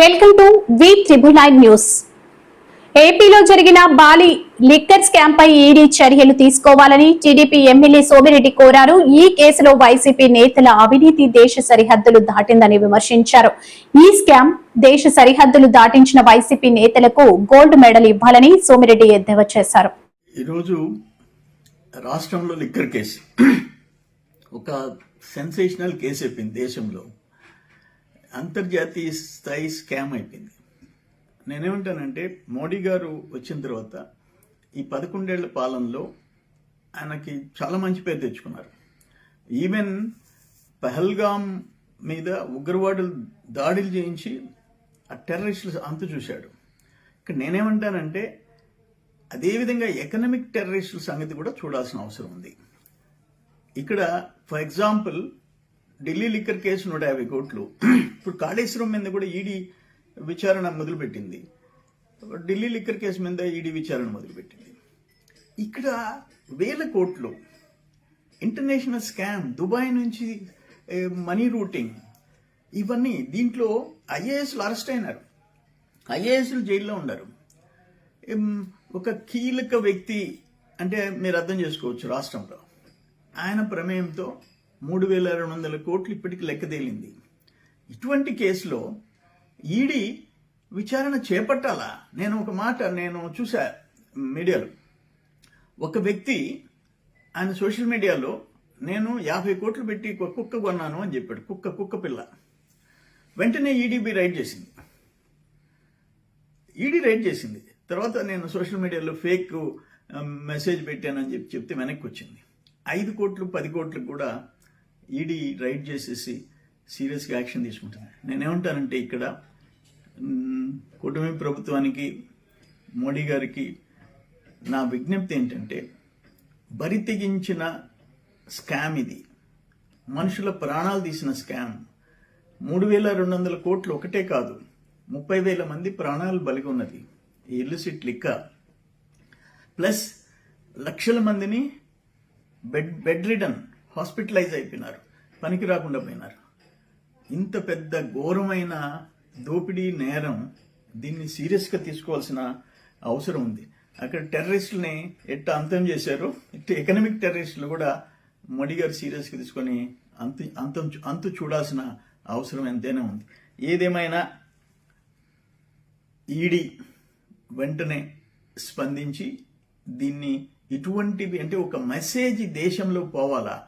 Welcome to V triple nine news. ఏపీలో జరిగిన బాలి లిక్కర్ స్కామ్ పై ఈడీ చర్యలు తీసుకోవాలని టీడీపీ ఎమ్మెల్యే సోమిరెడ్డి కోరారు. ఈ కేసులో వైసీపీ నేతల అవినీతి దేశ సరిహద్దులు దాటిందని విమర్శించారు. ఈ స్కామ్ దేశ సరిహద్దులు దాటించిన వైసీపీ నేతలకు గోల్డ్ మెడల్ ఇవ్వాలని సోమిరెడ్డి ఎద్దేవా చేశారు. ఈరోజు రాష్ట్రంలో లిక్కర్ కేసు. ఒక సెన్సేషనల్ కేసు అయిపోయింది దేశంలో. అంతర్జాతీయ స్థాయి స్కామ్ అయిపోయింది. నేనేమంటానంటే మోడీ గారు వచ్చిన తర్వాత ఈ పదకొండేళ్ళ పాలనలో ఆయనకి చాలా మంచి పేరు తెచ్చుకున్నారు. ఈవెన్ పహల్గామ్ మీద ఉగ్రవాదులు దాడులు చేయించి ఆ టెర్రరిస్టులు అంతు చూశాడు. ఇక్కడ నేనేమంటానంటే అదేవిధంగా ఎకనామిక్ టెర్రరిస్టుల సంగతి కూడా చూడాల్సిన అవసరం ఉంది. ఇక్కడ for example Delhi liquor case నూట యాభై కోట్లు ఇప్పుడు కాళేశ్వరం మీద కూడా ఈడీ విచారణ మొదలుపెట్టింది. ఢిల్లీ లిక్కర్ కేసు మీద ఈడీ విచారణ మొదలుపెట్టింది. ఇక్కడ వేల కోట్లు ఇంటర్నేషనల్ స్కామ్ దుబాయ్ నుంచి మనీ రూటింగ్ ఇవన్నీ దీంట్లో ఐఏఎస్లు అరెస్ట్ అయినారు. ఐఏఎస్లు జైల్లో ఉన్నారు. ఒక కీలక వ్యక్తి అంటే మీరు అర్థం చేసుకోవచ్చు రాష్ట్రంలో. ఆయన ప్రమేయంతో మూడు వేల రెండు వందల కోట్లు ఇప్పటికి లెక్క తేలింది ఇటువంటి కేసులో ఈడీ విచారణ చేపట్టాలా? నేను ఒక మాట నేను చూసా మీడియాలో. ఒక వ్యక్తి ఆయన సోషల్ మీడియాలో నేను యాభై కోట్లు పెట్టి కుక్క కొన్నాను అని చెప్పాడు. కుక్క కుక్క పిల్ల. వెంటనే ఈడీబీ రైడ్ చేసింది. ఈడీ రైడ్ చేసింది. తర్వాత నేను సోషల్ మీడియాలో ఫేక్ మెసేజ్ పెట్టానని చెప్పి చెప్తే వెనక్కి వచ్చింది. ఐదు కోట్లు పది కోట్లు కూడా ఈడీ రైడ్ చేసేసి సీరియస్గా యాక్షన్ తీసుకుంటుంది. నేనేమంటానంటే ఇక్కడ మ్, కూటమి ప్రభుత్వానికి మోడీ గారికి నా విజ్ఞప్తి ఏంటంటే బరి తెగించిన స్కామ్ ఇది. మనుషుల ప్రాణాలు తీసిన స్కామ్. మూడు వేల రెండు వందల కోట్లు ఒకటే కాదు ముప్పై వేల మంది ప్రాణాలు బలిగి ఉన్నది. ఈ ఇల్లుసిట్ లిక్క. ప్లస్ లక్షల మందిని బెడ్ బెడ్ రిడన్ హాస్పిటలైజ్ అయిపోయినారు. పనికి రాకుండా పోయినారు. ఇంత పెద్ద ఘోరమైన దోపిడీ నేరం దీన్ని సీరియస్గా తీసుకోవాల్సిన అవసరం ఉంది. అక్కడ టెర్రరిస్టులని ఎట్ట అంతం చేశారో ఇట్ట ఎకనామిక్ టెర్రరిస్టులు కూడా మోడీ గారు సీరియస్గా తీసుకొని అంతు అంతం అంతు చూడాల్సిన అవసరం ఎంతైనా ఉంది. ఏదేమైనా ఈడీ వెంటనే స్పందించి దీన్ని ఇటువంటివి అంటే ఒక మెసేజ్ దేశంలో పోవాలా?